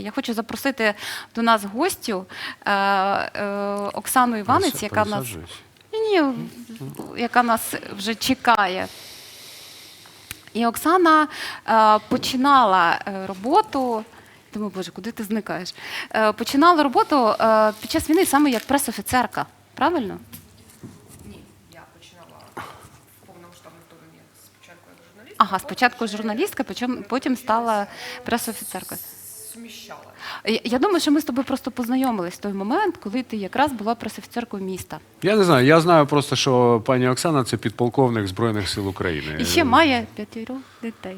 Я хочу запросити до нас гостю е, е, Оксану Іванець, яка нас ні, ні, яка нас вже чекає. І Оксана е, починала е, роботу. Думаю, боже, куди ти зникаєш? Е, починала роботу е, під час війни саме як пресофіцерка. Правильно? Ні, я починала повномасштабне вторгнення спочатку як журналіст. Ага, спочатку журналістка, потім, потім стала пресофіцеркою. Суміщала. Я, я думаю, що ми з тобою просто познайомились в той момент, коли ти якраз була пресофіцеркою міста. Я не знаю, я знаю просто, що пані Оксана це підполковник Збройних сил України. І ще має п'ятеро дітей.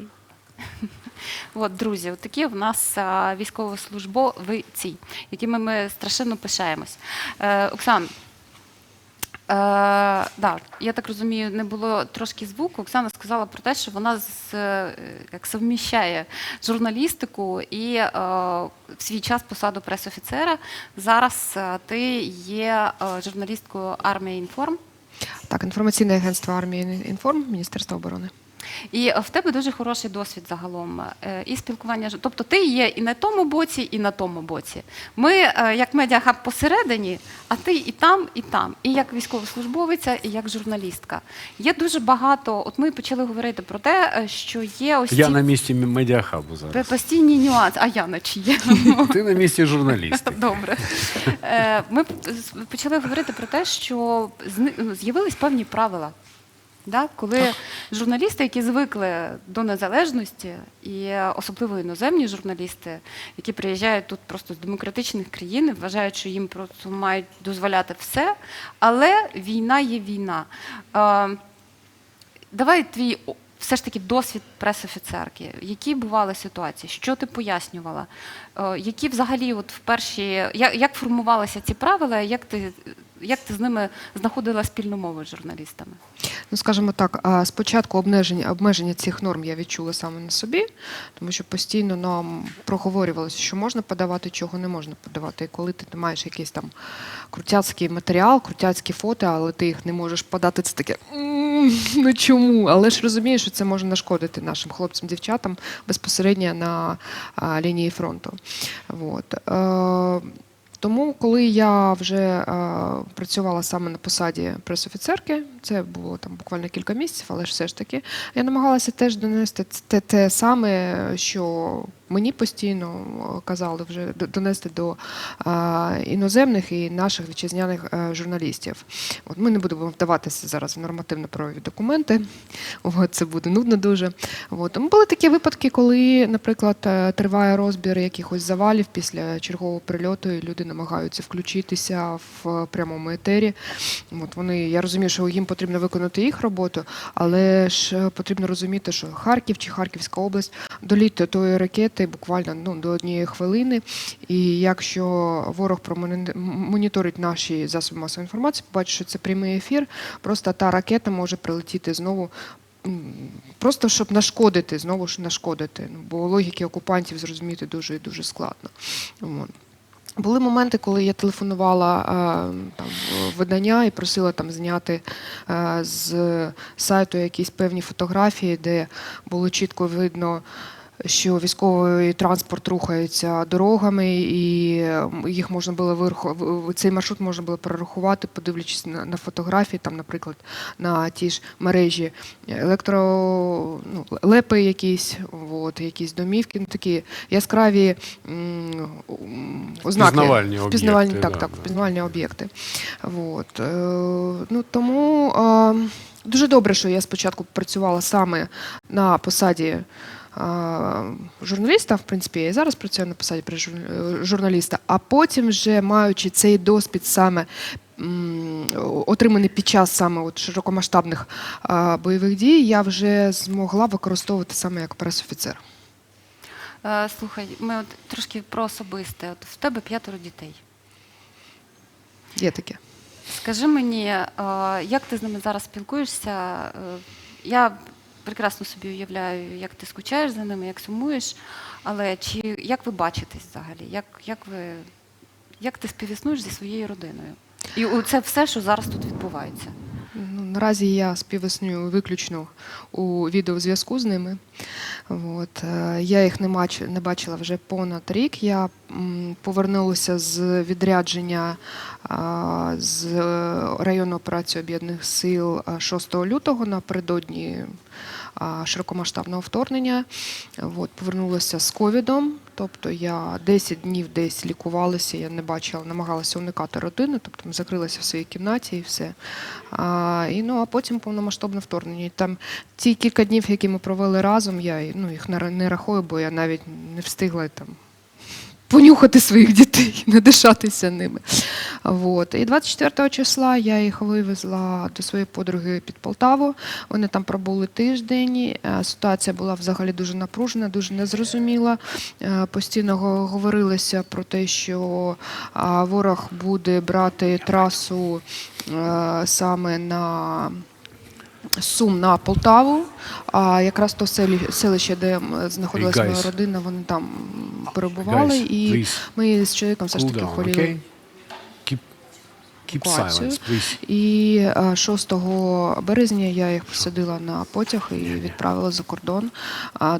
От, друзі, такі в нас а, військовослужбовиці, якими ми страшенно пишаємось. Е, Оксан, е, да, я так розумію, не було трошки звуку. Оксана сказала про те, що вона з, е, як совміщає журналістику і е, в свій час посаду пресофіцера. Зараз е, ти є е, журналісткою армії інформ. Так, інформаційне агентство армії інформ Міністерства оборони. І в тебе дуже хороший досвід загалом е, і спілкування. Тобто ти є і на тому боці, і на тому боці. Ми, е, як медіахаб посередині, а ти і там, і там, і як військовослужбовиця, і як журналістка. Є дуже багато. От ми почали говорити про те, е, що є ось Я ці на місці медіахабу зараз. постійні нюанси. А я на чиє? Ти на місці журналістики. Добре. Ми почали говорити про те, що з'явились певні правила. Да? Коли журналісти, які звикли до незалежності, і особливо іноземні журналісти, які приїжджають тут просто з демократичних країн, вважають, що їм просто мають дозволяти все, але війна є війна. Давай твій все ж таки досвід пресофіцерки. Які бували ситуації? Що ти пояснювала? Е, Які взагалі, от в перші, як, як формувалися ці правила, як ти, як ти з ними знаходила спільну мову з журналістами? Ну, скажімо так, спочатку обмеження, обмеження цих норм я відчула саме на собі, тому що постійно нам проговорювалося, що можна подавати, чого не можна подавати. І коли ти маєш якийсь там крутяцький матеріал, крутяцькі фото, але ти їх не можеш подати, це таке. Ну чому? Але ж розумієш, що це може нашкодити нашим хлопцям, дівчатам безпосередньо на лінії фронту. От. Тому, коли я вже е, працювала саме на посаді пресофіцерки, це було там буквально кілька місяців, але ж все ж таки, я намагалася теж донести те, те саме, що мені постійно е, казали вже донести до е, іноземних і наших вітчизняних е, журналістів. От ми не будемо вдаватися зараз в нормативно-правові документи. От, це буде нудно дуже. От. Тому були такі випадки, коли, наприклад, е, триває розбір якихось завалів після чергового прильоту, і люди намагаються включитися в прямому етері. От вони, я розумію, що їм потрібно виконати їх роботу, але ж е, потрібно розуміти, що Харків чи Харківська область доліт до тої ракети буквально ну, до однієї хвилини. І якщо ворог промони- моніторить наші засоби масової інформації, побачить, що це прямий ефір, просто та ракета може прилетіти знову. Просто щоб нашкодити, знову ж нашкодити. Ну, Бо логіки окупантів зрозуміти дуже і дуже складно. Були моменти, коли я телефонувала е, там, видання і просила там зняти е, з сайту якісь певні фотографії, де було чітко видно. Що військовий транспорт рухається дорогами, і е, їх можна було вираху- цей маршрут можна було перерахувати, подивлячись на, фотографії, там, наприклад, на ті ж мережі електро ну, лепи, якісь, от, якісь домівки, ну, такі яскраві м, ознаки. Впізнавальні Впізнавальні, об'єкти, так, да, так, да. впізнавальні об'єкти. От, е, ну, тому е, дуже добре, що я спочатку працювала саме на посаді е, журналіста, в принципі, я і зараз працюю на посаді прес- е, журналіста, а потім вже маючи цей досвід саме. Отриманий під час саме от широкомасштабних бойових дій, я вже змогла використовувати саме як пресофіцер. Е, Слухай, ми от трошки про особисте. От в тебе п'ятеро дітей. Є таке. Скажи мені, е, як ти з ними зараз спілкуєшся? Я прекрасно собі уявляю, як ти скучаєш за ними, як сумуєш, але чи як ви бачитесь взагалі? Як, як, ви, як ти співіснуєш зі своєю родиною? І це все, що зараз тут відбувається. Ну, наразі я співісную виключно у відеозв'язку з ними. От, е, я їх не, мач, не бачила вже понад рік. Я повернулася з відрядження з е, району операції Об'єднаних сил 6 лютого напередодні широкомасштабного вторгнення. От, повернулася з ковідом. Тобто я 10 днів десь лікувалася, я не бачила, намагалася уникати родини, тобто закрилася в своїй кімнаті і все. А, і, ну, а потім повномасштабне вторгнення. Там ті кілька днів, які ми провели разом, я ну, їх не рахую, бо я навіть не встигла там. Понюхати своїх дітей, надишатися ними. Вот. І 24 числа я їх вивезла до своєї подруги під Полтаву. Вони там пробули тиждень. Е, Ситуація була взагалі дуже напружена, дуже незрозуміла. Е, Постійно говорилося про те, що ворог буде брати трасу е, саме на Сум на Полтаву. А якраз то селище, де знаходилася Hey, моя родина, вони там перебували. Guys, і please, ми з чоловіком все ж таки хворіли. okay? Keep, silence, please. І е, 6 березня я їх посадила на потяг і відправила за кордон.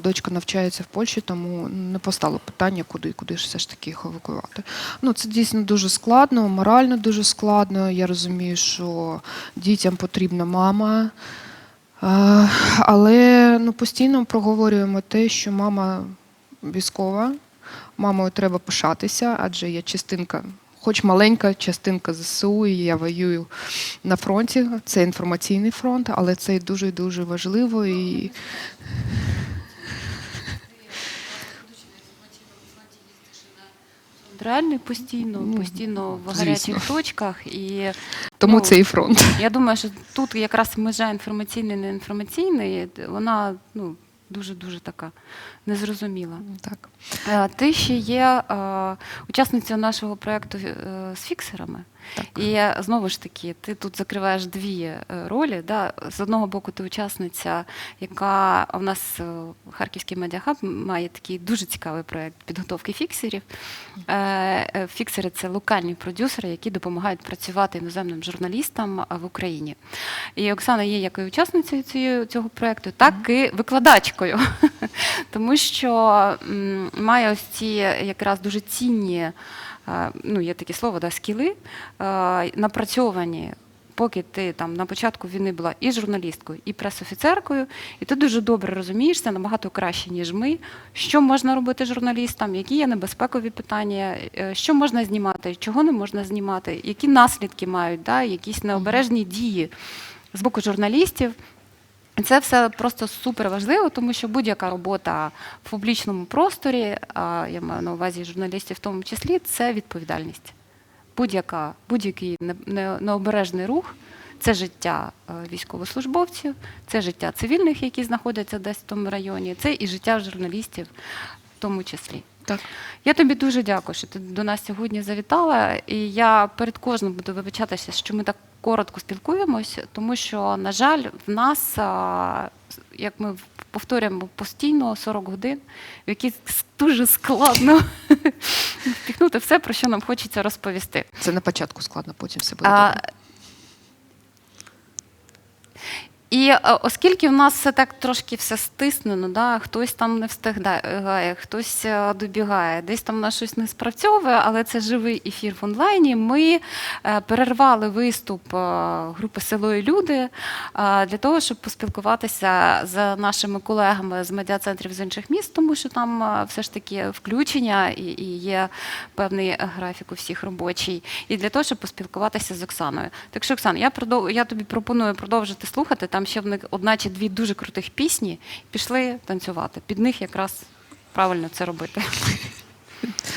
Дочка навчається в Польщі, тому не постало питання, куди, куди ж все ж таки їх евакуювати. Ну, це дійсно дуже складно, морально дуже складно. Я розумію, що дітям потрібна мама. Але ну, постійно проговорюємо те, що мама військова, мамою треба пишатися, адже я частинка, хоч маленька частинка ЗСУ, і я воюю на фронті. Це інформаційний фронт, але це дуже дуже важливо. І Реальний постійно, Ну, постійно в гарячих точках. І тому Ну, це і фронт. я думаю, що тут якраз межа інформаційний не інформаційний, вона ну, дуже-дуже така незрозуміла. Так. Е, Ти ще є е, учасницею нашого проєкту е, з фіксерами. Так. І знову ж таки, ти тут закриваєш дві ролі. Да? З одного боку, ти учасниця, яка у нас Харківський медіахаб має такий дуже цікавий проєкт підготовки фіксерів. Фіксери це локальні продюсери, які допомагають працювати іноземним журналістам в Україні. І Оксана є як і учасницею цього проєкту, так і викладачкою. Тому що має ось ці якраз дуже цінні, е, ну є таке слово, да, скіли, е, напрацьовані. Поки ти там на початку війни була і журналісткою, і пресофіцеркою, і ти дуже добре розумієшся, набагато краще, ніж ми, що можна робити журналістам, які є небезпекові питання, е, що можна знімати, чого не можна знімати, які наслідки мають, да, якісь необережні дії з боку журналістів. Це все просто супер важливо, тому що будь-яка робота в публічному просторі, а я маю на увазі журналістів в тому числі, це відповідальність. Будь-яка, будь-який не- не- необережний рух це життя е, військовослужбовців, це життя цивільних, які знаходяться десь в тому районі, це і життя журналістів в тому числі. Так. Я тобі дуже дякую, що ти до нас сьогодні завітала. І я перед кожним буду вибачатися, що ми так коротко спілкуємось, тому що, на жаль, в нас, як ми повторюємо постійно, 40 годин, в які дуже складно впіхнути все, про що нам хочеться розповісти. Це на початку складно, потім все буде добре. І е, оскільки у нас все так трошки все стиснено, да, хтось там не встигає, хтось е, добігає, десь там на щось не спрацьовує, але це живий ефір в онлайні. Ми е, перервали виступ групи Село люди для того, щоб поспілкуватися з нашими колегами з медіа-центрів з інших міст, тому що там все ж таки включення і, є певний графік у всіх робочий, і для того, щоб поспілкуватися з Оксаною. Так що, Оксана, я я тобі пропоную продовжити слухати там ще в них одна чи дві дуже крутих пісні, пішли танцювати. Під них якраз правильно це робити.